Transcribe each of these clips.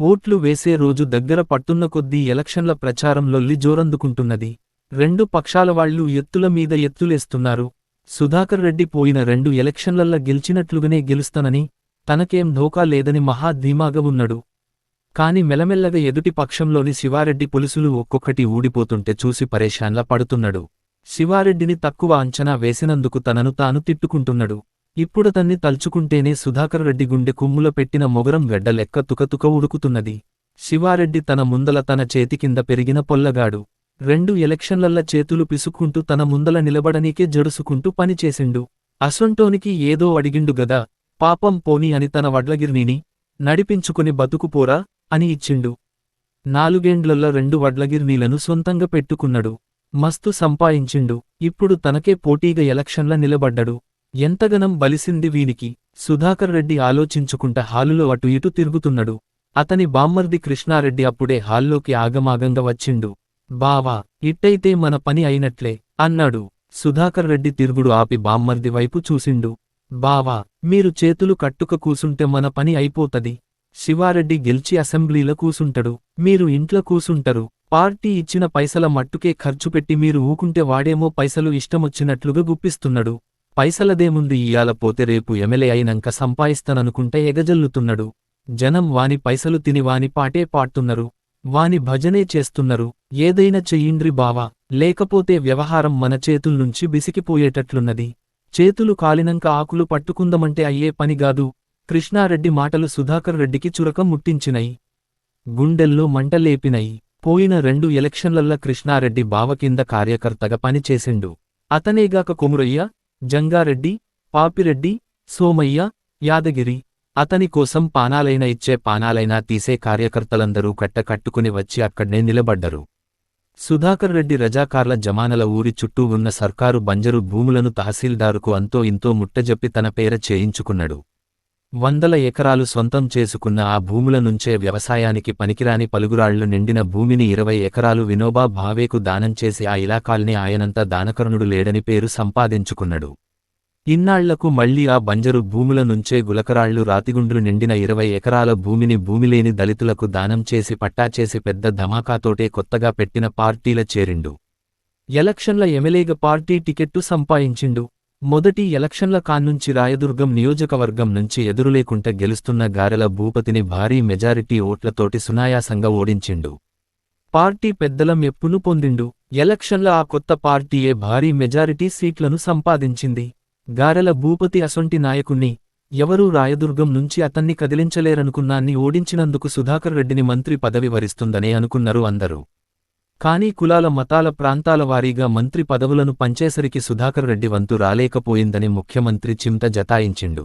ఓట్లు వేసే రోజు దగ్గర పట్టున్న కొద్దీ ఎలక్షన్ల ప్రచారం లొల్లి జోరందుకుంటున్నది. రెండు పక్షాల వాళ్ళు ఎత్తుల మీద ఎత్తులేస్తున్నారు. సుధాకర్ రెడ్డి పోయిన రెండు ఎలక్షన్లల్లా గెలిచినట్లుగానే గెలుస్తానని తనకేం ధోకా లేదని మహా ధీమాగా ఉన్నాడు. కాని మెలమెల్లగా ఎదుటి పక్షంలోని శివారెడ్డి పులుసులు ఒక్కొక్కటి ఊడిపోతుంటే చూసి పరేషాన్ల పడుతున్నాడు. శివారెడ్డిని తక్కువ అంచనా వేసినందుకు తనను తాను తిట్టుకుంటున్నాడు. ఇప్పుడతన్ని తలుచుకుంటేనే సుధాకర్ రెడ్డి గుండె కుమ్ముల పెట్టిన మొగరం గడ్డ లెక్క తుకతుక ఉడుకుతున్నది. శివారెడ్డి తన ముందల తన చేతి కింద పెరిగిన పొల్లగాడు. రెండు ఎలక్షన్లల్ల చేతులు పిసుక్కుంటూ తన ముందల నిలబడనీకే జడుసుకుంటూ పనిచేసిండు. అసొంటోనికి ఏదో అడిగిండు గదా పాపం పోని అని తన వడ్లగిరిని నడిపించుకుని బతుకుపోరా అని ఇచ్చిండు. నాలుగేండ్లల్లో రెండు వడ్లగిరినీలను సొంతంగా పెట్టుకున్నడు. మస్తు సంపాయించిండు. ఇప్పుడు తనకే పోటీగా ఎలక్షన్ల నిలబడ్డడు. ఎంతగనం బలిసింది వీనికి? సుధాకర్రెడ్డి ఆలోచించుకుంట హాలులో అటు ఇటు తిరుగుతున్నాడు. అతని బామ్మర్ది కృష్ణారెడ్డి అప్పుడే హాల్లోకి ఆగమాగంగా వచ్చిండు. బావా ఇట్టయితే మన పని అయినట్లే అన్నాడు. సుధాకర్రెడ్డి తిరుగుడు ఆపి బామ్మర్ది వైపు చూసిండు. బావా మీరు చేతులు కట్టుక కూసుంటే మన పని అయిపోతది. శివారెడ్డి గెలిచి అసెంబ్లీలో కూసుంటడు. మీరు ఇంట్లో కూసుంటరు. పార్టీ ఇచ్చిన పైసల మట్టుకే ఖర్చు పెట్టి మీరు ఊకుంటే వాడేమో పైసలు ఇష్టమొచ్చినట్లుగా గుప్పిస్తున్నాడు. పైసలదేముంది ఇయాల పోతే రేపు ఎమ్మెల్యే అయినంక సంపాయిస్తాననుకుంటే ఎగజల్లుతున్నాడు. జనం వాని పైసలు తిని వాని పాటే పాడుతున్నరు. వాని భజనే చేస్తున్నరు. ఏదైనా చెయ్యిండ్రి బావా. లేకపోతే వ్యవహారం మన చేతుల్నుంచి బిసికిపోయేటట్లున్నది. చేతులు కాలినంక ఆకులు పట్టుకుందమంటే అయ్యే పనిగాదు కృష్ణారెడ్డి మాటలు సుధాకర్ రెడ్డికి చురకం ముట్టించినయి. గుండెల్లో మంటలేపినయి పోయిన రెండు ఎలక్షన్లల్ల కృష్ణారెడ్డి బావ కింద కార్యకర్తగా పనిచేసిండు. అతనేగాక కొమురయ్య జంగారెడ్డి పాపిరెడ్డి సోమయ్య యాదగిరి. అతని కోసం పానాలైన ఇచ్చే పానాలైనా తీసే కార్యకర్తలందరూ కట్టకట్టుకుని వచ్చి అక్కడ్నే నిలబడ్డరు. సుధాకర్ రెడ్డి రజాకార్ల జమానల ఊరి చుట్టూ ఉన్న సర్కారు బంజరు భూములను తహసీల్దారుకు అంతో ఇంతో ముట్టజెప్పి తన పేర చేయించుకున్నాడు. వందల ఎకరాలు సొంతం చేసుకున్న ఆ భూముల నుంచే వ్యవసాయానికి పనికిరాని పలుగురాళ్ళు నిండిన భూమిని ఇరవై ఎకరాలు వినోబా భావేకు దానం చేసి ఆ ఇలాకాల్ని ఆయనంత దానకరుణుడు లేడని పేరు సంపాదించుకున్నాడు. ఇన్నాళ్ళకు మళ్ళీ ఆ బంజరు భూముల నుంచే గులకరాళ్ళు రాతిగుండ్రు నిండిన ఇరవై ఎకరాల భూమిని భూమిలేని దళితులకు దానం చేసి పట్టాచేసి పెద్ద ధమాకాతోటే కొత్తగా పెట్టిన పార్టీల చేరిండు. ఎలక్షన్ల ఎమ్మెల్యేగా పార్టీ టికెట్టు సంపాదించిండు. మొదటి ఎలక్షన్ల కాన్నుంచి రాయదుర్గం నియోజకవర్గం నుంచి ఎదురులేకుంట గెలుస్తున్న గారెల భూపతిని భారీ మెజారిటీ ఓట్లతోటి సునాయాసంగా ఓడించిండు. పార్టీ పెద్దల మెప్పును పొందిండు. ఎలక్షన్ల ఆ కొత్త పార్టీయే భారీ మెజారిటీ సీట్లను సంపాదించింది. గారెల భూపతి అసొంటి నాయకుణ్ణి ఎవరూ రాయదుర్గం నుంచి అతన్ని కదిలించలేరనుకున్నాన్ని ఓడించినందుకు సుధాకర్ రెడ్డిని మంత్రి పదవి వరిస్తుందనే అనుకున్నారు అందరూ. కానీ కులాల మతాల ప్రాంతాల వారీగా మంత్రి పదవులను పంచేసరికి సుధాకర్ రెడ్డి వంతు రాలేకపోయిందని ముఖ్యమంత్రి చింత జతాయించిండు.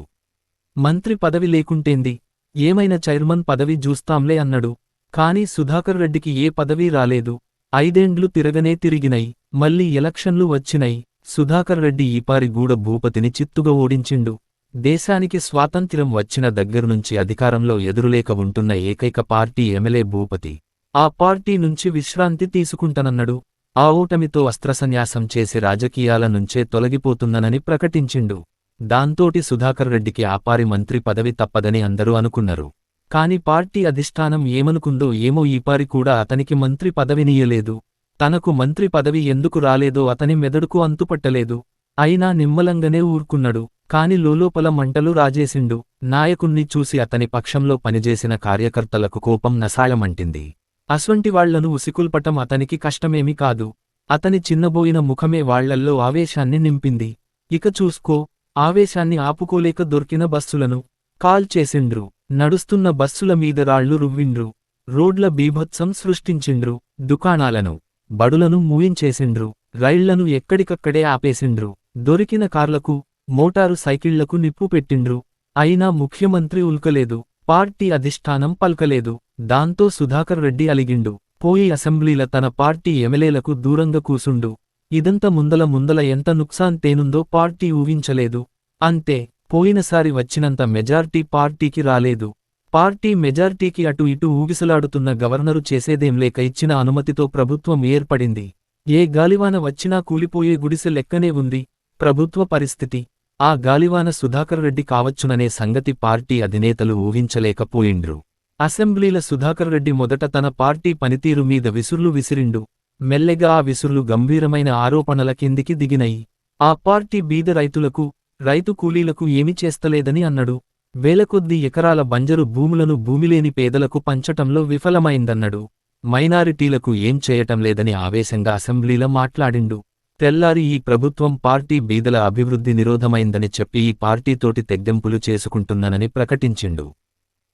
మంత్రి పదవి లేకుంటేంది? ఏమైనా చైర్మన్ పదవి జూస్తాంలే అన్నడు. కాని సుధాకర్ రెడ్డికి ఏ పదవీ రాలేదు. ఐదేండ్లు తిరగనే తిరిగినై మళ్ళీ ఎలక్షన్లు వచ్చినై సుధాకర్ రెడ్డి ఈపారి గూడ భూపతిని చిత్తుగా ఓడించిండు. దేశానికి స్వాతంత్ర్యం వచ్చిన దగ్గర్నుంచి అధికారంలో ఎదురులేక ఉంటున్న ఏకైక పార్టీ ఎమ్మెల్యే భూపతి. ఆ పార్టీ నుంచి విశ్రాంతి తీసుకుంటనన్నడు. ఆ ఓటమితో అస్త్రసన్యాసం చేసి రాజకీయాల నుంచే తొలగిపోతున్ననని ప్రకటించిండు. దాంతోటి సుధాకర్ రెడ్డికి ఆపారి మంత్రి పదవి తప్పదని అందరూ అనుకున్నారు. కాని పార్టీ అధిష్టానం ఏమనుకుందో ఏమో ఈపారి కూడా అతనికి మంత్రి పదవినీయలేదు తనకు మంత్రి పదవి ఎందుకు రాలేదో అతని మెదడుకు అంతుపట్టలేదు. అయినా నిమ్మలంగానే ఊరుకున్నాడు. కాని లోలోపల మంటలు రాజేసిండు. నాయకుణ్ణి చూసి అతని పక్షంలో పనిచేసిన కార్యకర్తలకు కోపం నసాయమంటింది. అస్వంటి వాళ్ళను ఉసికుల్పటం అతనికి కష్టమేమీ కాదు. అతని చిన్నబోయిన ముఖమే వాళ్ళల్లో ఆవేశాన్ని నింపింది. ఇక చూసుకో ఆవేశాన్ని ఆపుకోలేక దొరికిన బస్సులను. కాల్ చేసిండ్రు. నడుస్తున్న బస్సుల మీద రాళ్ళు రువ్విండ్రు. రోడ్ల బీభత్సం సృష్టించిండ్రు. దుకాణాలను బడులను మూయించేసిండ్రు. రైళ్ళను ఎక్కడికక్కడే ఆపేసిండ్రు. దొరికిన కార్లకు మోటారు సైకిళ్ళకు నిప్పు పెట్టిండ్రు. అయినా ముఖ్యమంత్రి ఉల్కలేదు. పార్టీ అధిష్టానం పల్కలేదు. దాంతో సుధాకర్ రెడ్డి అలిగిండు. పోయి అసెంబ్లీల తన పార్టీ ఎమ్మెల్యేలకు దూరంగా కూసుండు. ఇదంత ముందల ముందల ఎంత నుక్సాన్ తేనుందో పార్టీ ఊహించలేదు. అంతే పోయినసారి వచ్చినంత మెజార్టీ పార్టీకి రాలేదు. పార్టీ మెజార్టీకి అటు ఇటు ఊగిసలాడుతున్న గవర్నరు చేసేదేం లేక ఇచ్చిన అనుమతితో ప్రభుత్వం ఏర్పడింది. ఏ గాలివాన వచ్చినా కూలిపోయే గుడిసె లెక్కనే ఉంది. ప్రభుత్వ పరిస్థితి. ఆ గాలివాన సుధాకర్రెడ్డి కావచ్చుననే సంగతి పార్టీ అధినేతలు ఊహించలేకపోయిండ్రు. అసెంబ్లీల సుధాకర్రెడ్డి మొదట తన పార్టీ పనితీరు మీద విసుర్లు విసిరిండు. మెల్లెగా ఆ విసుర్లు గంభీరమైన ఆరోపణల కిందికి దిగినయి. ఆ పార్టీ బీద రైతులకు రైతు కూలీలకు ఏమి చేస్తలేదని అన్నడు. వేలకొద్దీ ఎకరాల బంజరు భూములను భూమిలేని పేదలకు పంచటంలో విఫలమైందన్నడు. మైనారిటీలకు ఏం చేయటం లేదని ఆవేశంగా అసెంబ్లీలో మాట్లాడిండు. తెల్లారి ఈ ప్రభుత్వం పార్టీ బీదల అభివృద్ధి నిరోధమైందని చెప్పి ఈ పార్టీతోటి తెగ్దెంపులు చేసుకుంటున్నానని ప్రకటించిండు.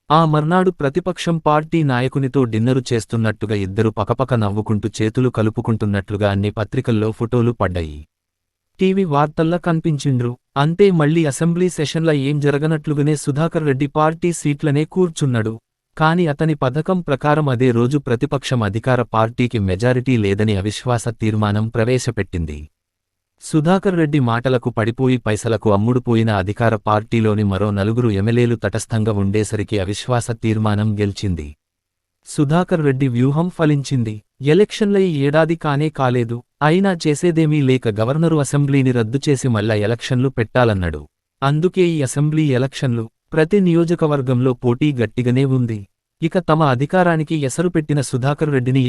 ఆ మర్నాడు ప్రతిపక్షం పార్టీ నాయకునితో డిన్నరు చేస్తున్నట్టుగా ఇద్దరు పకపక నవ్వుకుంటూ చేతులు కలుపుకుంటున్నట్లుగా అన్ని పత్రికల్లో ఫోటోలు పడ్డాయి. టీవీ వార్తల్లా కనిపించిండ్రు. అంతే మళ్ళీ అసెంబ్లీ సెషన్ల ఏం జరగనట్లుగానే సుధాకర్ రెడ్డి పార్టీ సీట్లనే కూర్చున్నాడు. కాని అతని పథకం ప్రకారం అదే రోజు ప్రతిపక్షం అధికార పార్టీకి మెజారిటీ లేదని అవిశ్వాస తీర్మానం ప్రవేశపెట్టింది. సుధాకర్ రెడ్డి మాటలకు పడిపోయి పైసలకు అమ్ముడుపోయిన అధికార పార్టీలోని మరో నలుగురు ఎమ్మెల్యేలు తటస్థంగా ఉండేసరికి అవిశ్వాస తీర్మానం గెలిచింది. సుధాకర్ రెడ్డి వ్యూహం ఫలించింది. ఎలక్షన్ల ఈ ఏడాది కానే కాలేదు. అయినా చేసేదేమీ లేక గవర్నరు అసెంబ్లీని రద్దు చేసి మళ్ళా ఎలక్షన్లు పెట్టాలన్నాడు. అందుకే ఈ అసెంబ్లీ ఎలక్షన్లు ప్రతి నియోజకవర్గంలో పోటీ గట్టిగానే ఉంది. ఇక తమ అధికారానికి ఎసరు పెట్టిన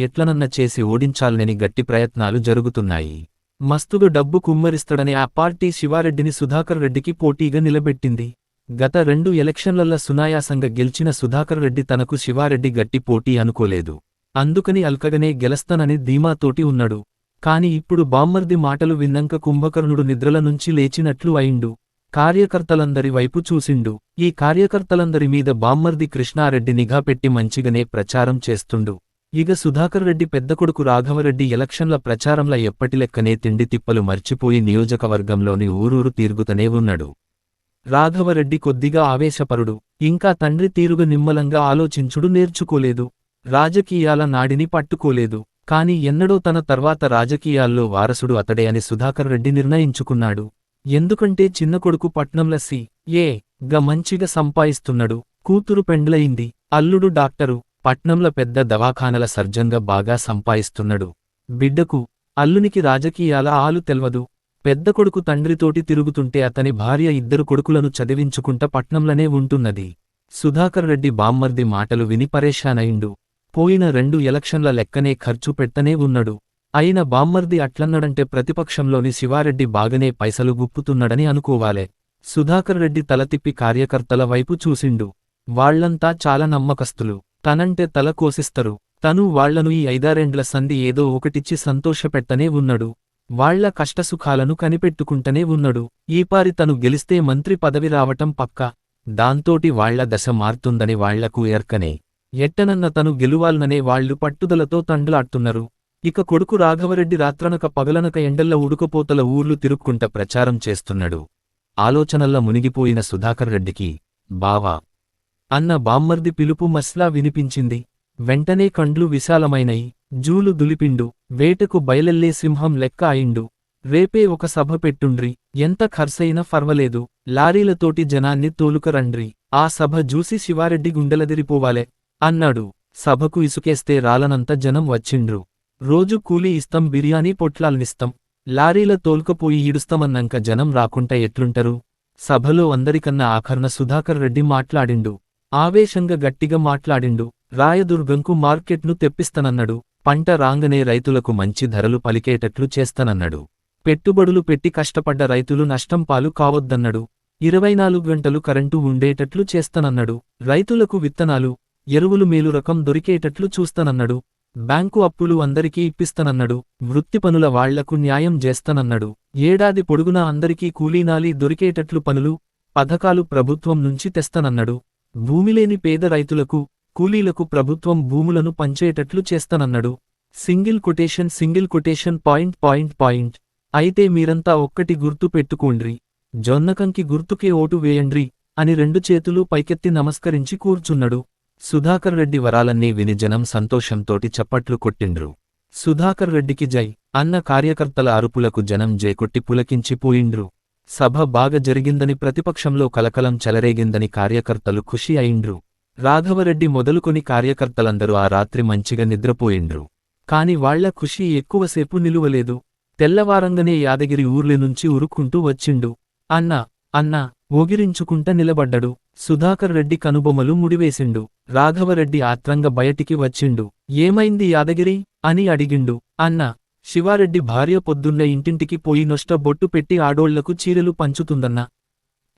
ఎట్లనన్న చేసి ఓడించాలనని గట్టి ప్రయత్నాలు జరుగుతున్నాయి. మస్తుడు డబ్బు కుమ్మరిస్తాడని ఆ పార్టీ శివారెడ్డిని సుధాకర్ రెడ్డికి పోటీగా నిలబెట్టింది. గత రెండు ఎలక్షన్లల్ల సునాయాసంగా గెలిచిన సుధాకర్ రెడ్డి తనకు శివారెడ్డి గట్టి పోటీ అనుకోలేదు. అందుకని అల్కగనే గెలస్తానని ధీమాతోటి ఉన్నాడు. కాని ఇప్పుడు బామ్మర్ది మాటలు విన్నంక కుంభకర్ణుడు నిద్రల నుంచి లేచినట్లు అయిండు. కార్యకర్తలందరి వైపు చూసిండు. ఈ కార్యకర్తలందరి మీద బామ్మర్ది కృష్ణారెడ్డి నిఘా పెట్టి మంచిగనే ప్రచారం చేస్తుండు. ఇగ సుధాకర్ రెడ్డి పెద్ద కొడుకు రాఘవరెడ్డి ఎలక్షన్ల ప్రచారంల ఎప్పటిలెక్కనే తిండి తిప్పలు మర్చిపోయి నియోజకవర్గంలోని ఊరూరు తీరుగుతనే ఉన్నాడు. రాఘవరెడ్డి కొద్దిగా ఆవేశపరుడు. ఇంకా తండ్రి తీరుగ నిమ్మలంగా ఆలోచించుడు నేర్చుకోలేదు. రాజకీయాల నాడిని పట్టుకోలేదు. కాని ఎన్నడో తన తర్వాత రాజకీయాల్లో వారసుడు అతడే అని సుధాకర్ రెడ్డి నిర్ణయించుకున్నాడు. ఎందుకంటే చిన్న కొడుకు పట్నంల సి. ఏ. గ మంచిగా సంపాయిస్తున్నాడు. కూతురు పెండ్లయింది. అల్లుడు డాక్టరు. పట్నంల పెద్ద దవాఖానల సర్జంగా బాగా సంపాయిస్తున్నాడు. బిడ్డకు అల్లునికి రాజకీయాల ఆలు తెల్వదు. పెద్ద కొడుకు తండ్రితోటి తిరుగుతుంటే అతని భార్య ఇద్దరు కొడుకులను చదివించుకుంట పట్నంలనే ఉంటున్నది. సుధాకర్ రెడ్డి బామ్మర్ది మాటలు విని పరేషానయిండు. పోయిన రెండు ఎలక్షన్ల లెక్కనే ఖర్చు పెట్టనే ఉన్నాడు. అయిన బామ్మర్ది అట్లన్నడంటే ప్రతిపక్షంలోని శివారెడ్డి బాగనే పైసలు గుప్పుతున్నడని అనుకోవాలే. సుధాకర్ రెడ్డి తల తిప్పి కార్యకర్తల వైపు చూసిండు. వాళ్ళంతా చాలా నమ్మకస్తులు. తనంటే తల కోసిస్తరు. తను వాళ్ళను ఈ ఐదారేండ్ల సంధి ఏదో ఒకటిచ్చి సంతోషపెట్టనే ఉన్నడు. వాళ్ళ కష్టసుఖాలను కనిపెట్టుకుంటనే ఉన్నడు. ఈపారి తను గెలిస్తే మంత్రి పదవి రావటం పక్క. దాంతోటి వాళ్ళ దశ మారుతుందని వాళ్ళకు ఎర్కనే ఎట్టనన్న తను గెలువాల్ననే వాళ్ళు పట్టుదలతో తండ్లాడుతున్నారు. ఇక కొడుకు రాఘవరెడ్డి రాత్రనక పగలనక ఎండల్ల ఉడుకపోతల ఊర్లు తిరుక్కుంట ప్రచారం చేస్తున్నాడు. ఆలోచనల్ల మునిగిపోయిన సుధాకర్ రెడ్డికి బావా అన్న బామ్మర్ది పిలుపు మస్లా వినిపించింది. వెంటనే కండ్లు విశాలమైనయి జూలు దులిపిండు వేటకు బయలెల్లే సింహం లెక్క అయిండు. రేపే ఒక సభ పెట్టుండ్రి ఎంత ఖర్సైనా ఫర్వలేదు లారీలతోటి జనాన్ని తోలుకరండ్రి. ఆ సభ జూసి శివారెడ్డి గుండెలదిరిపోవాలే అన్నాడు. సభకు ఇసుకేస్తే రాలనంత జనం వచ్చిండ్రు. రోజు కూలీ ఇస్తం బిర్యానీ పొట్లాల్నిస్తాం. లారీల తోల్కపోయి ఈడుస్తామన్నంక జనం రాకుంట ఎట్లుంటరు? సభలో అందరికన్నా ఆఖర్న సుధాకర్ రెడ్డి మాట్లాడిండు. ఆవేశంగా గట్టిగా మాట్లాడిండు. రాయదుర్గంకు మార్కెట్ను తెప్పిస్తనన్నాడు. పంట రాంగనే రైతులకు మంచి ధరలు పలికేటట్లు చేస్తనన్నాడు. పెట్టుబడులు పెట్టి కష్టపడ్డ రైతులు నష్టం పాలు కావద్దన్నాడు. ఇరవై నాలుగు గంటలు కరెంటు ఉండేటట్లు చేస్తనన్నాడు. రైతులకు విత్తనాలు ఎరువులు మేలు రకం దొరికేటట్లు చూస్తనన్నాడు. బ్యాంకు అప్పులు అందరికీ ఇప్పిస్తనన్నడు. వృత్తిపనుల వాళ్ళకు న్యాయం చేస్తనన్నడు. ఏడాది పొడుగునా అందరికీ కూలీనాలి దొరికేటట్లు పనులు పథకాలు ప్రభుత్వం నుంచి తెస్తనన్నడు. భూమిలేని పేద రైతులకు కూలీలకు ప్రభుత్వం భూములను పంచేటట్లు చేస్తనన్నడు. Single quotation single quotation point point point. అయితే మీరంతా ఒక్కటి గుర్తు పెట్టుకోండ్రి జొన్నకంకి గుర్తుకే ఓటు వేయండ్రి అని రెండు చేతులు పైకెత్తి నమస్కరించి కూర్చున్నడు. సుధాకర్ రెడ్డి వరాలన్నీ విని జనం సంతోషంతోటి చప్పట్లు కొట్టిండ్రు. సుధాకర్ రెడ్డికి జై అన్న కార్యకర్తల అరుపులకు జనం జైకొట్టి పులకించిపోయిండ్రు సభ బాగా జరిగిందని ప్రతిపక్షంలో కలకలం చెలరేగిందని కార్యకర్తలు ఖుషి అయిండ్రు. రాఘవరెడ్డి మొదలుకొని కార్యకర్తలందరూ ఆ రాత్రి మంచిగా నిద్రపోయిండ్రు. కాని వాళ్ళ ఖుషి ఎక్కువసేపు నిలువలేదు. తెల్లవారంగనే యాదగిరి ఊర్లి నుంచి ఉరుక్కుంటూ వచ్చిండు. అన్నా అన్నా ఊగిరించుకుంట నిలబడ్డడు. సుధాకర్ రెడ్డి కనుబొమలు ముడివేసిండు. రాఘవరెడ్డి ఆత్రంగ బయటికి వచ్చిండు. ఏమైంది యాదగిరి? అని అడిగిండు. అన్న శివారెడ్డి భార్య పొద్దున్నే ఇంటింటికి పోయి నొష్ట బొట్టు పెట్టి ఆడోళ్ళకు చీరలు పంచుతుందన్న.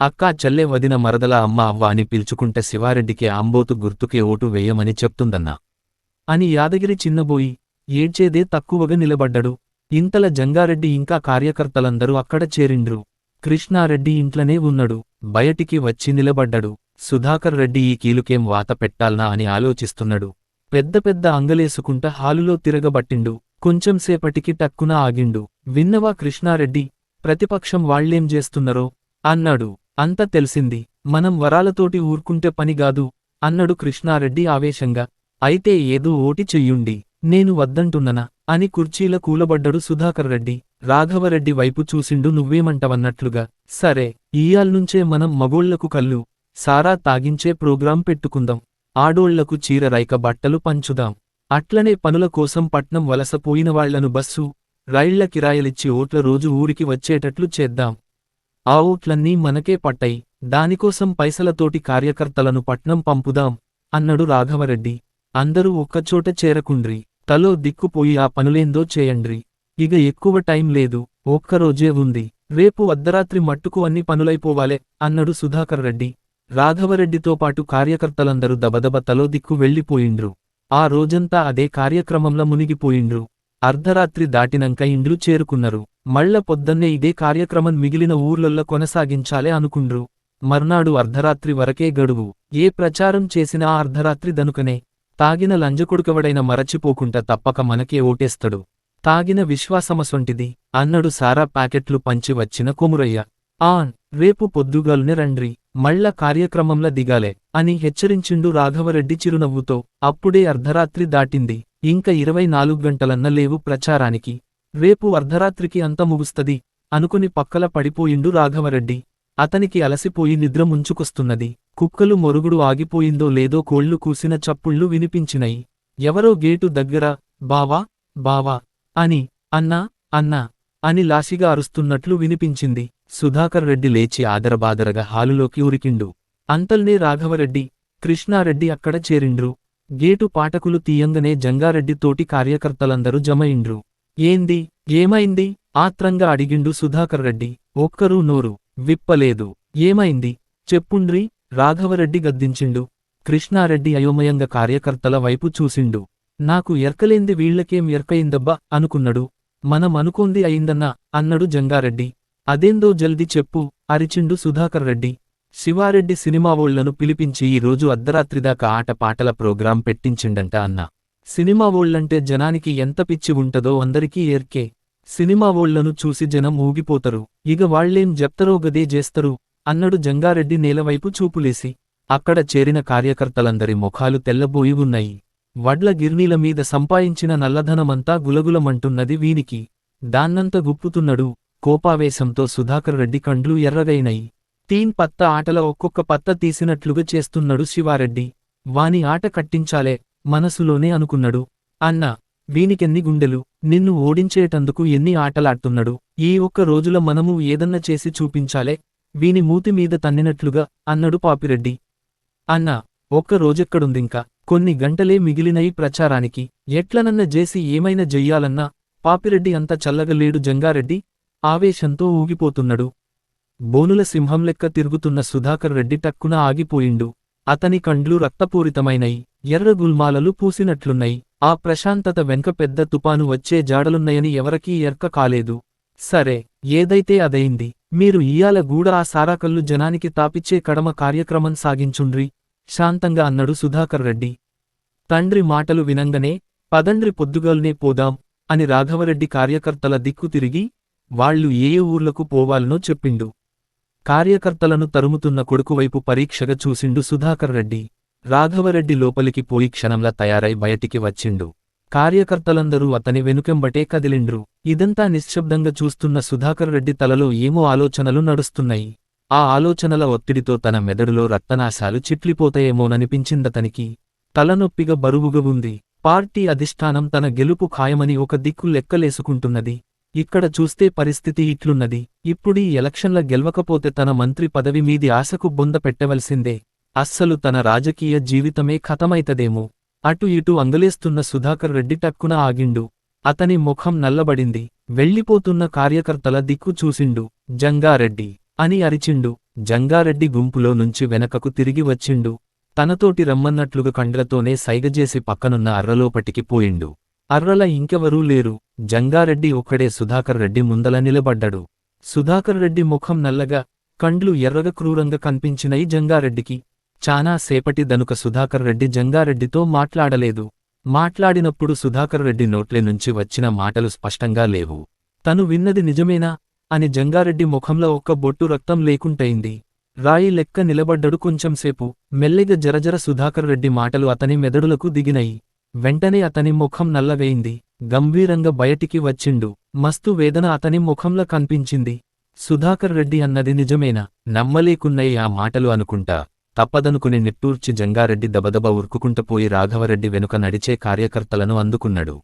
అక్కా చెల్లె వదిన మరదల అమ్మ అవ్వ అని పిలుచుకుంటే శివారెడ్డికి ఆంబోతు గుర్తుకే ఓటు వేయమని చెప్తుందన్నా. అని యాదగిరి చిన్నబోయి ఏడ్చేదే తక్కువగా నిలబడ్డడు. ఇంతల జంగారెడ్డి ఇంకా కార్యకర్తలందరూ అక్కడ చేరిండ్రు. కృష్ణారెడ్డి ఇంట్లనే ఉన్నడు. బయటికి వచ్చి నిలబడ్డడు. సుధాకర్ రెడ్డి ఈ కీలుకేం వాత పెట్టాల్నా అని ఆలోచిస్తున్నాడు. పెద్ద పెద్ద అంగలేసుకుంట హాలులో తిరగబట్టిండు. కొంచెంసేపటికి టక్కున ఆగిండు. విన్నవా కృష్ణారెడ్డి ప్రతిపక్షం వాళ్ళేం చేస్తున్నారో? అన్నాడు. అంత తెలిసింది. మనం వరాలతోటి ఊరుకుంటే పనిగాదు అన్నడు కృష్ణారెడ్డి ఆవేశంగా. అయితే ఏదో ఓటి చెయ్యుండి. నేను వద్దంటున్ననా? అని కుర్చీల కూలబడ్డడు సుధాకర్ రెడ్డి. రాఘవరెడ్డి వైపు చూసిండు నువ్వేమంటవన్నట్లుగా. సరే ఇయాల్నుంచే మనం మగోళ్ళకు కళ్ళు సారా తాగించే ప్రోగ్రాం పెట్టుకుందాం. ఆడోళ్ళకు చీర రైక బట్టలు పంచుదాం. అట్లనే పనుల కోసం పట్నం వలసపోయిన వాళ్ళను బస్సు రైళ్ళ కిరాయలిచ్చి ఓట్ల రోజు ఊరికి వచ్చేటట్లు చేద్దాం. ఆ ఓట్లన్నీ మనకే పట్టై దానికోసం పైసలతోటి కార్యకర్తలను పట్నం పంపుదాం అన్నడు రాఘవరెడ్డి. అందరూ ఒక్కచోట చేరకుండ్రి తలో దిక్కుపోయి ఆ పనులేందో చేయండ్రి. ఇగ ఎక్కువ టైం లేదు ఒక్కరోజే ఉంది. రేపు అర్ధరాత్రి మట్టుకు అన్ని పనులైపోవాలే అన్నడు సుధాకర్ రెడ్డి. రాఘవరెడ్డితో పాటు కార్యకర్తలందరూ దబదబ తలో దిక్కు వెళ్ళిపోయిండ్రు. ఆ రోజంతా అదే కార్యక్రమంలో మునిగిపోయిండ్రు. అర్ధరాత్రి దాటినంక ఇండ్లు చేరుకున్నారు. మళ్ళ పొద్దన్నే ఇదే కార్యక్రమం మిగిలిన ఊర్లల్లో కొనసాగించాలే అనుకుండ్రు. మర్నాడు అర్ధరాత్రి వరకే గడువు. ఏ ప్రచారం చేసినా అర్ధరాత్రి దనుకనే. తాగిన లంజకొడుకవడైన మరచిపోకుంట తప్పక మనకే ఓటేస్తడు. తాగిన విశ్వాసమసొంటిది. అన్నడు సారా ప్యాకెట్లు పంచి వచ్చిన కొమురయ్య. ఆన్ రేపు పొద్దుగాలునే రండ్రి. మళ్ళ కార్యక్రమంల దిగాలే అని హెచ్చరించిండు రాఘవరెడ్డి చిరునవ్వుతో. అప్పుడే అర్ధరాత్రి దాటింది. ఇంక ఇరవై నాలుగు గంటలన్న లేవు ప్రచారానికి. రేపు అర్ధరాత్రికి అంత ముగుస్తది అనుకుని పక్కల పడిపోయిండు రాఘవరెడ్డి. అతనికి అలసిపోయి నిద్ర ముంచుకొస్తున్నది. కుక్కలు మొరుగుడు ఆగిపోయిందో లేదో కోళ్ళు కూసిన చప్పుళ్ళు వినిపించినయి. ఎవరో గేటు దగ్గర. బావా బావా అని అన్నా అన్నా అని లాసిగా అరుస్తున్నట్లు వినిపించింది. సుధాకర్ రెడ్డి లేచి ఆదరబాదరగా హాలులోకి ఉరికిండు. అంతల్నే రాఘవరెడ్డి కృష్ణారెడ్డి అక్కడ చేరిండ్రు. గేటు పాటకులు తీయంగనే జంగారెడ్డి తోటి కార్యకర్తలందరూ జమయిండ్రు. ఏంది ఏమైంది? ఆత్రంగా అడిగిండు సుధాకర్ రెడ్డి. ఒక్కరూ నోరు విప్పలేదు. ఏమైంది? చెప్పుండ్రి రాఘవరెడ్డి గద్దించిండు. కృష్ణారెడ్డి అయోమయంగా కార్యకర్తల వైపు చూసిండు. నాకు ఎర్కలేంది వీళ్ళకేం ఎర్కయిందబ్బా అనుకున్నడు. మనం అనుకోంది అయిందన్నా అన్నడు జంగారెడ్డి. అదేందో జల్ది చెప్పు అరిచిండు సుధాకర్ రెడ్డి. శివారెడ్డి సినిమావోళ్ళను పిలిపించి ఈరోజు అర్ధరాత్రిదాకా ఆట పాటల ప్రోగ్రాం పెట్టించిండంట అన్న. సినిమావోళ్ళంటే జనానికి ఎంత పిచ్చి ఉంటదో అందరికీ ఏర్కే. సినిమావోళ్ళను చూసి జనం ఊగిపోతరు. ఇగ వాళ్ళేం జప్తరో గదే చేస్తరు అన్నడు జంగారెడ్డి నేలవైపు చూపులేసి. అక్కడ చేరిన కార్యకర్తలందరి ముఖాలు తెల్లబోయి ఉన్నాయి. వడ్ల గిర్నీల మీద సంపాయించిన నల్లధనమంతా గులగులమంటున్నది వీనికి. దాన్నంత గుప్పుతున్నడు. కోపావేశంతో సుధాకర్ రెడ్డి కండ్లు ఎర్రగైనయి తీన్ పత్త ఆటల ఒక్కొక్క పత్త తీసినట్లుగా చేస్తున్నడు శివారెడ్డి. వాని ఆట కట్టించాలే మనసులోనే అనుకున్నడు. అన్నా వీనికెన్ని గుండెలు? నిన్ను ఓడించేటందుకు ఎన్ని ఆటలాడుతున్నడు? ఈ ఒక్క రోజుల మనము ఏదన్న చేసి చూపించాలే? వీని మూతి మీద తన్నినట్లుగా అన్నడు పాపిరెడ్డి. అన్నా ఒక్క రోజెక్కడుందింకా? కొన్ని గంటలే మిగిలినయి ప్రచారానికి. ఎట్లనన్న జేసి ఏమైనా జెయ్యాలన్నా పాపిరెడ్డి అంత చల్లగలేడు జంగారెడ్డి ఆవేశంతో ఊగిపోతున్నడు. బోనుల సింహం లెక్క తిరుగుతున్న సుధాకర్ రెడ్డి టక్కున ఆగిపోయిండు. అతని కండ్లు రక్తపూరితమైనయి. ఎర్ర గుల్మాలలు పూసినట్లున్నయి. ఆ ప్రశాంతత వెనుక పెద్ద తుపాను వచ్చే జాడలున్నయని ఎవరికీ ఎర్క కాలేదు. సరే ఏదైతే అదయింది మీరు ఇయాల గూడ ఆ సారాకల్లు జనానికి తాపిచ్చే కడమ కార్యక్రమం సాగించుండ్రి. శాంతంగా అన్నడు సుధాకర్ రెడ్డి. తండ్రి మాటలు వినంగనే పదండ్రి పొద్దుగాల్నే పోదాం అని రాఘవరెడ్డి కార్యకర్తల దిక్కు తిరిగి వాళ్ళు ఏ ఊర్లకు పోవాలనో చెప్పిండు. కార్యకర్తలను తరుముతున్న కొడుకువైపు పరీక్షగా చూసిండు సుధాకర్ రెడ్డి. రాఘవరెడ్డి లోపలికి పోయి క్షణంలా తయారై బయటికి వచ్చిండు. కార్యకర్తలందరూ అతని వెనుకెంబటే కదిలిండ్రు. ఇదంతా నిశ్శబ్దంగా చూస్తున్న సుధాకర్ రెడ్డి తలలో ఏమో ఆలోచనలు నడుస్తున్నాయి. ఆ ఆలోచనల ఒత్తిడితో తన మెదడులో రక్తనాశాలు చిట్లిపోతాయేమోననిపించిందతనికి. తలనొప్పిగా బరువుగా ఉంది. పార్టీ అధిష్టానం తన గెలుపు ఖాయమని ఒక దిక్కు లెక్కలేసుకుంటున్నది. ఇక్కడ చూస్తే పరిస్థితి ఇట్లున్నది. ఇప్పుడీ ఎలక్షన్ల గెలవకపోతే తన మంత్రి పదవి మీది ఆశకు బొంద పెట్టవలసిందే. అస్సలు తన రాజకీయ జీవితమే ఖతమైతదేమో. అటు ఇటు అంగలేస్తున్న సుధాకర్ రెడ్డి టక్కున ఆగిండు. అతని ముఖం నల్లబడింది. వెళ్ళిపోతున్న కార్యకర్తల దిక్కు చూసిండు. జంగారెడ్డి అని అరిచిండు. జంగారెడ్డి గుంపులో నుంచి వెనకకు తిరిగి వచ్చిండు. తనతోటి రమ్మన్నట్లుగా కండ్లతోనే సైగజేసి పక్కనున్న అర్రలోపటికి పోయిండు. అర్రల ఇంకెవరూ లేరు. జంగారెడ్డి ఒక్కడే సుధాకర్ రెడ్డి ముందల నిలబడ్డడు. సుధాకర్ రెడ్డి ముఖం నల్లగా కండ్లు ఎర్రగ క్రూరంగా కనిపించినయి జంగారెడ్డికి. చానా సేపటి దనుక సుధాకర్ రెడ్డి జంగారెడ్డితో మాట్లాడలేదు. మాట్లాడినప్పుడు సుధాకర్ రెడ్డి నోట్లే నుంచి వచ్చిన మాటలు స్పష్టంగా లేవు. తను విన్నది నిజమేనా? అని జంగారెడ్డి ముఖంలో ఒక్క బొట్టు రక్తం లేకుంటయింది రాయి లెక్క నిలబడ్డడు కొంచెంసేపు మెల్లిగ జరజర సుధాకర్ రెడ్డి మాటలు అతని మెదడులకు దిగినయి. వెంటనే అతని ముఖం నల్లవేయింది గంభీరంగా బయటికి వచ్చిండు. మస్తు వేదన అతని ముఖంలో కనిపించింది. సుధాకర్ రెడ్డి అన్నది నిజమేనా? నమ్మలేకున్నయి ఆ మాటలు అనుకుంటా. తప్పదనుకుని నిట్టూర్చి జంగారెడ్డి దబదబ ఉరుకుకుంటపోయి రాఘవరెడ్డి వెనుక నడిచే కార్యకర్తలను అందుకున్నాడు.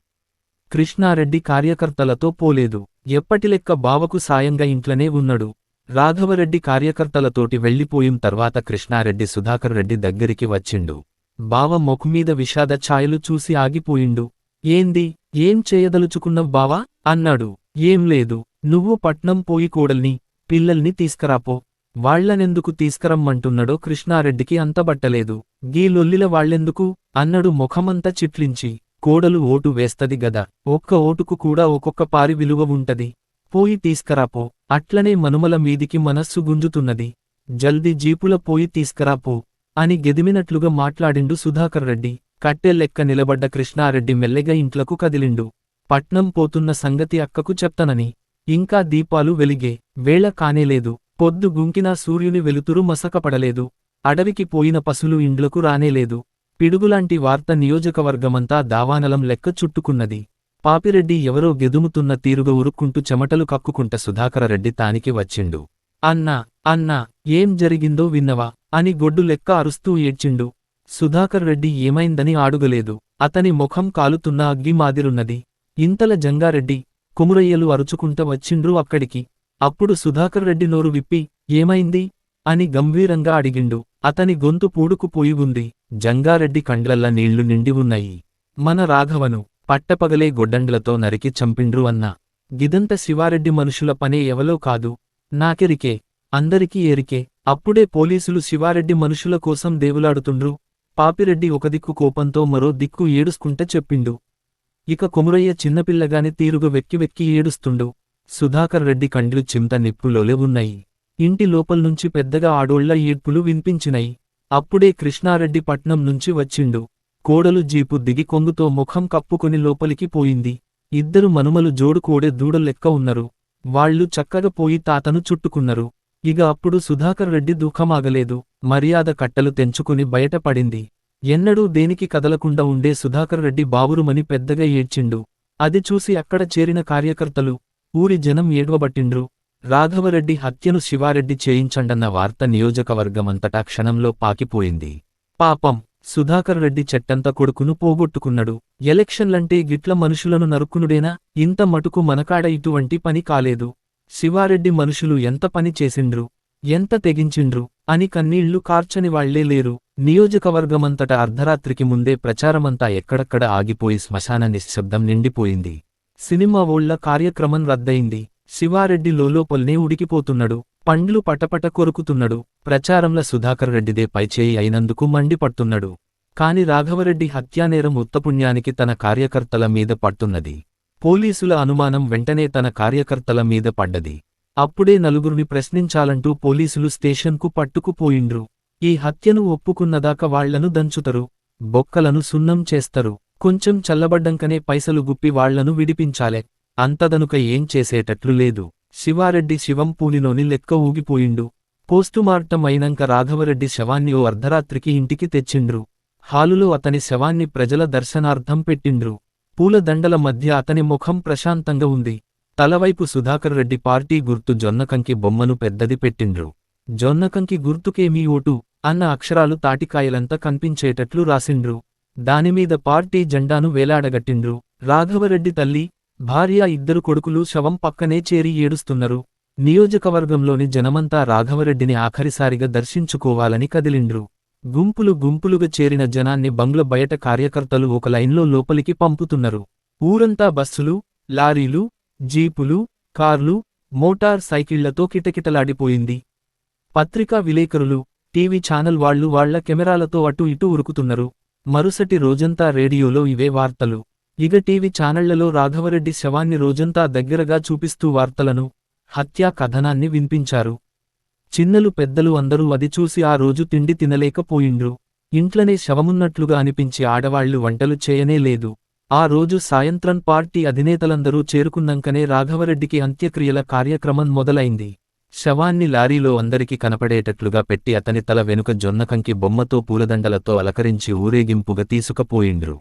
కృష్ణారెడ్డి కార్యకర్తలతో పోలేదు. ఎప్పటిలెక్క బావకు సాయంగా ఇంట్లనే ఉన్నాడు. రాఘవరెడ్డి కార్యకర్తలతోటి వెళ్ళిపోయిన తర్వాత కృష్ణారెడ్డి సుధాకర్ రెడ్డి దగ్గరికి వచ్చిండు. బావ మొఖమీద విషాద ఛాయలు చూసి ఆగిపోయిండు. ఏంది? ఏం చేయదలుచుకున్నవ్ బావా? అన్నాడు. ఏం లేదు. నువ్వు పట్నం పోయి కోడల్ని పిల్లల్ని తీసుకరాపో వాళ్ళనెందుకు తీసుకురమ్మంటున్నాడో కృష్ణారెడ్డికి అంతబట్టలేదు గీ లొల్లిల వాళ్ళెందుకు అన్నడు ముఖమంతా చిట్లించి. కోడలు ఓటు వేస్తది గదా ఒక్క ఓటుకు కూడా ఒక్కొక్క పారి విలువ ఉంటది. పోయి తీసుకరాపో అట్లనే మనుమల మీదికి మనస్సు గుంజుతున్నది. జల్ది జీపుల పోయి తీసుకరాపో అని గెదిమినట్లుగా మాట్లాడిండు సుధాకర్ రెడ్డి. కట్టె లెక్క నిలబడ్డ కృష్ణారెడ్డి మెల్లెగా ఇంట్లకు కదిలిండు. పట్నం పోతున్న సంగతి అక్కకు చెప్తనని. ఇంకా దీపాలు వెలిగే వేళ కానేలేదు. పొద్దు గుంకినా సూర్యుని వెలుతురు మసకపడలేదు. అడవికి పోయిన పసులు ఇండ్లకు రానేలేదు. పిడుగులాంటి వార్త నియోజకవర్గమంతా దావానలం లెక్క చుట్టుకున్నది. పాపిరెడ్డి ఎవరో గెదుముతున్న తీరుగా ఉరుక్కుంటూ చెమటలు కక్కుకుంట సుధాకరరెడ్డి తానికి వచ్చిండు. అన్నా అన్నా ఏం జరిగిందో విన్నవా అని గొడ్డు లెక్క అరుస్తూ ఏడ్చిండు. సుధాకర్రెడ్డి ఏమైందని ఆడుగలేదు. అతని ముఖం కాలుతున్న అగ్గి మాదిరున్నది. ఇంతల జంగారెడ్డి కుమురయ్యలు అరుచుకుంట వచ్చిండ్రు అక్కడికి. అప్పుడు సుధాకర్రెడ్డి నోరు విప్పి ఏమైంది అని గంభీరంగా అడిగిండు. అతని గొంతు పూడుకుపోయిగుంది జంగారెడ్డి కండ్లల్లా నీళ్ళు నిండి ఉన్నాయి. మన రాఘవను పట్టపగలే గొడ్డండ్లతో నరికి చంపిండ్రు అన్నా. గిదంత శివారెడ్డి మనుషుల పనే ఎవలో కాదు. నాకెరికే అందరికీ ఎరికే అప్పుడే పోలీసులు శివారెడ్డి మనుషుల కోసం దేవులాడుతుండ్రు. పాపిరెడ్డి ఒక దిక్కు కోపంతో మరో దిక్కు ఏడుసుకుంటే చెప్పిండు. ఇక కొమురయ్య చిన్నపిల్లగాని తీరుగు వెక్కి వెక్కి ఏడుస్తుండు. సుధాకర్ రెడ్డి కండ్లు చింత నిప్పులోలే ఉన్నాయి. ఇంటి లోపల్నుంచి పెద్దగా ఆడోళ్ళ ఏడ్పులు వినిపించినాయి అప్పుడే కృష్ణారెడ్డి పట్నం నుంచి వచ్చిండు. కోడలు జీపు దిగి కొంగుతో ముఖం కప్పుకొని లోపలికి పోయింది. ఇద్దరు మనుమలు జోడు కోడె దూడలెక్క ఉన్నారు. వాళ్ళు చక్కగా పోయి తాతను చుట్టుకున్నారు. ఇక అప్పుడు సుధాకర్ రెడ్డి దుఃఖమాగలేదు. మర్యాద కట్టలు తెంచుకుని బయటపడింది. ఎన్నడూ దేనికి కదలకుండా ఉండే సుధాకర్ రెడ్డి బావురుమని పెద్దగా ఏడ్చిండు. అది చూసి అక్కడ చేరిన కార్యకర్తలు ఊరి జనం ఏడ్వబట్టిండ్రు. రాఘవరెడ్డి హత్యను శివారెడ్డి చేయించండన్న వార్త నియోజకవర్గమంతటా క్షణంలో పాకిపోయింది. పాపం! సుధాకర్ రెడ్డి చెట్టంత కొడుకును పోగొట్టుకున్నడు. ఎలక్షన్లంటే గిట్ల మనుషులను నరుక్కునుడేనా? ఇంత మటుకు మనకాడ ఇటువంటి పని కాలేదు. శివారెడ్డి మనుషులు ఎంత పని చేసిండ్రు? ఎంత తెగించిండ్రు? అని కన్నీళ్ళు కార్చని వాళ్ళే లేరు. నియోజకవర్గమంతట అర్ధరాత్రికి ముందే ప్రచారమంతా ఎక్కడక్కడ ఆగిపోయి శ్మశాన నిశ్శబ్దం నిండిపోయింది. సినిమా ఓళ్ళ కార్యక్రమం రద్దయింది. శివారెడ్డి లోలోపల్నే ఉడికిపోతున్నాడు. పండ్లు పటపట కొరుకుతున్నాడు. ప్రచారంల సుధాకర్ రెడ్డిదే పైచేయి అయినందుకు మండిపడుతున్నాడు. కాని రాఘవరెడ్డి హత్యానేరం ఉత్తపుణ్యానికి తన కార్యకర్తల మీద పడుతున్నది. పోలీసుల అనుమానం వెంటనే తన కార్యకర్తల మీద పడ్డది. అప్పుడే నలుగురిని ప్రశ్నించాలంటూ పోలీసులు స్టేషన్కు పట్టుకుపోయిండ్రు. ఈ హత్యను ఒప్పుకున్నదాకా వాళ్ళను దంచుతరు. బొక్కలను సున్నం చేస్తరు. కొంచెం చల్లబడ్డంకనే పైసలు గుప్పి వాళ్ళను విడిపించాలే. అంతదనుక ఏం చేసేటట్లు లేదు. శివారెడ్డి శివంపూలిలోని లెక్క ఊగిపోయిండు. పోస్టుమార్టం అయినంక రాఘవరెడ్డి శవాన్ని ఓ అర్ధరాత్రికి ఇంటికి తెచ్చిండ్రు. హాలులో అతని శవాన్ని ప్రజల దర్శనార్థం పెట్టిండ్రు. పూలదండల మధ్య అతని ముఖం ప్రశాంతంగా ఉంది. తలవైపు సుధాకర్ రెడ్డి పార్టీ గుర్తు జొన్నకంకి బొమ్మను పెద్దది పెట్టిండ్రు. జొన్నకంకి గుర్తుకేమీ ఓటు? అన్న అక్షరాలు తాటికాయలంతా కనిపించేటట్లు రాసిండ్రు. దానిమీద పార్టీ జెండాను వేలాడగట్టిండ్రు. రాఘవరెడ్డి తల్లి భార్య ఇద్దరు కొడుకులు శవం పక్కనే చేరి ఏడుస్తున్నారు. నియోజకవర్గంలోని జనమంతా రాఘవరెడ్డిని ఆఖరిసారిగా దర్శించుకోవాలని కదిలిండ్రు. గుంపులు గుంపులుగా చేరిన జనాన్ని బంగ్ల బయట కార్యకర్తలు ఒక లైన్లో లోపలికి పంపుతున్నారు. ఊరంతా బస్సులు లారీలు జీపులు కార్లు మోటార్ సైకిళ్ళతో కిటకిటలాడిపోయింది. పత్రికా విలేకరులు టీవీ ఛానల్ వాళ్ళు వాళ్ళ కెమెరాలతో అటు ఇటు ఉరుకుతున్నారు. మరుసటి రోజంతా రేడియోలో ఇవే వార్తలు. ఇగ టీవీ ఛానళ్ళలో రాఘవరెడ్డి శవాన్ని రోజంతా దగ్గరగా చూపిస్తూ వార్తలను హత్యా కథనాన్ని వినిపించారు. చిన్నలు పెద్దలు అందరూ అది చూసి ఆ రోజు తిండి తినలేకపోయిండ్రు. ఇంట్లనే శవమున్నట్లుగా అనిపించి ఆడవాళ్ళు వంటలు చేయనే లేదు. ఆ రోజు సాయంత్రం పార్టీ అధినేతలందరూ చేరుకున్నంకనే రాఘవరెడ్డికి అంత్యక్రియల కార్యక్రమం మొదలైంది. శవాన్ని లారీలో అందరికి కనపడేటట్లుగా పెట్టి అతని తల వెనుక జొన్నకంకి బొమ్మతో పూలదండలతో అలకరించి ఊరేగింపుగా తీసుకుపోయిండ్రు.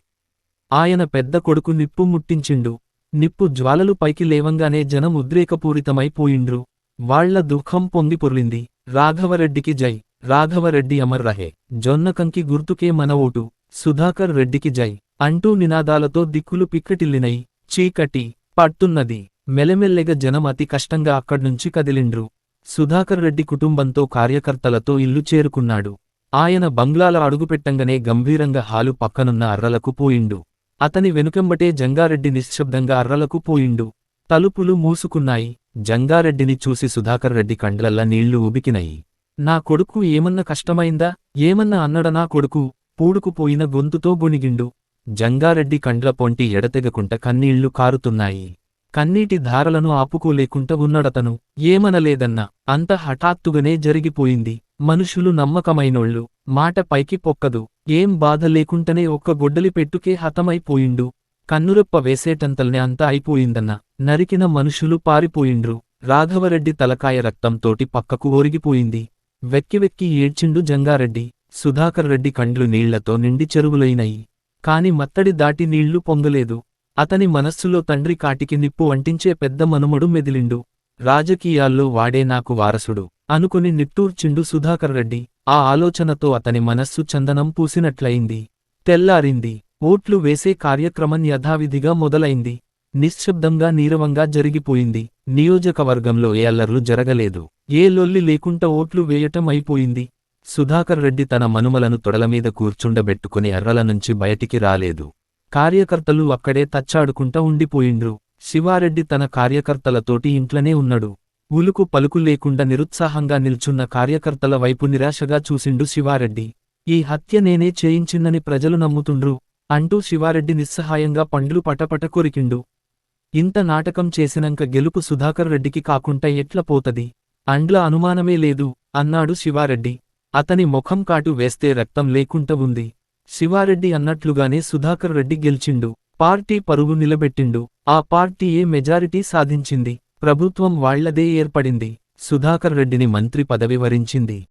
ఆయన పెద్ద కొడుకు నిప్పు ముట్టించిండు. నిప్పు జ్వాలలు పైకి లేవంగానే జనం ఉద్రేకపూరితమైపోయిండ్రు. వాళ్ళ దుఃఖం పొంగిపొర్లింది. రాఘవరెడ్డికి జై. రాఘవరెడ్డి అమర్ రహే జొన్నకంకి గుర్తుకే మన ఓటు. సుధాకర్ రెడ్డికి జై. అంటూ నినాదాలతో దిక్కులు పిక్కటిల్లినై చీకటి పట్టున్నది మెలమెల్లెగ జనం అతి కష్టంగా అక్కడ్నుంచి కదిలిండ్రు. సుధాకర్ రెడ్డి కుటుంబంతో కార్యకర్తలతో ఇల్లు చేరుకున్నాడు. ఆయన బంగ్లాల అడుగుపెట్టంగానే గంభీరంగా హాలు పక్కనున్న అర్రలకు పోయిండు. అతని వెనుకంబటే జంగారెడ్డి నిశ్శబ్దంగా అర్రలకు పోయిండు. తలుపులు మూసుకున్నాయి. జంగారెడ్డిని చూసి సుధాకర్ రెడ్డి కండ్లల్లా నీళ్ళు ఉబికినాయి. నా కొడుకు ఏమన్నా కష్టమైందా? ఏమన్నా అన్నడ నా కొడుకు? పూడుకుపోయిన గొంతుతో గొణిగిండు. జంగారెడ్డి కండ్ల పొంటి ఎడతెగకుంట కన్నీళ్ళు కారుతున్నాయి. కన్నీటి ధారలను ఆపుకోలేకుంట ఉన్నడతను. ఏమనలేదన్న. అంత హఠాత్తుగానే జరిగిపోయింది. మనుషులు నమ్మకమైనోళ్ళు. మాట పైకి పొక్కదు. ఏం బాధ లేకుంటనే ఒక్క గొడ్డలి పెట్టుకే హతమైపోయిండు. కన్నురెప్ప వేసేటంతల్నే అంతా అయిపోయిందన్న. నరికిన మనుషులు పారిపోయిండ్రు. రాఘవరెడ్డి తలకాయ రక్తంతోటి పక్కకు ఒరిగిపోయింది. వెక్కి వెక్కి ఏడ్చిండు జంగారెడ్డి. సుధాకర్ రెడ్డి కండ్లు నీళ్ళతో నిండి చెరువులైనయి. కాని మత్తడి దాటి నీళ్ళు పొంగలేదు. అతని మనస్సులో తండ్రి కాటికి నిప్పు అంటించే పెద్ద మనుమడు మెదిలిండు. రాజకీయాల్లో వాడే నాకు వారసుడు. అనుకుని నిట్టూర్చిండు సుధాకర్ రెడ్డి ఆ ఆలోచనతో అతని మనస్సు చందనం పూసినట్లయింది. తెల్లారింది. ఓట్లు వేసే కార్యక్రమం యథావిధిగా మొదలైంది. నిశ్శబ్దంగా నీరవంగా జరిగిపోయింది. నియోజకవర్గంలో ఏ అల్లర్లు జరగలేదు. ఏ లొల్లి లేకుంట ఓట్లు వేయటం అయిపోయింది. సుధాకర్ రెడ్డి తన మనుమలను తొడలమీద కూర్చుండబెట్టుకుని ఎర్రల నుంచి బయటికి రాలేదు. కార్యకర్తలు అక్కడే తచ్చాడుకుంటా ఉండిపోయిండ్రు. శివారెడ్డి తన కార్యకర్తలతోటి ఇంట్లనే ఉన్నడు. ఉలుకు పలుకు లేకుండా నిరుత్సాహంగా నిల్చున్న కార్యకర్తల వైపు నిరాశగా చూసిండు శివారెడ్డి. ఈ హత్య నేనే చేయించిందని ప్రజలు నమ్ముతుండ్రు అంటూ శివారెడ్డి నిస్సహాయంగా పండ్లు పటపట కొరికిండు. ఇంత నాటకం చేసినంక గెలుపు సుధాకర్ రెడ్డికి కాకుంటా ఎట్ల పోతది? అండ్ల అనుమానమే లేదు అన్నాడు శివారెడ్డి. అతని ముఖం కాటు వేస్తే రక్తం లేకుంట ఉంది. శివారెడ్డి అన్నట్లుగానే సుధాకర్ రెడ్డి గెలిచిండు పార్టీ పరుగు నిలబెట్టిండు. ఆ పార్టీయే మెజారిటీ సాధించింది? ప్రభుత్వం వాళ్ళదే ఏర్పడింది. సుధాకర్ రెడ్డిని మంత్రి పదవి వరించింది.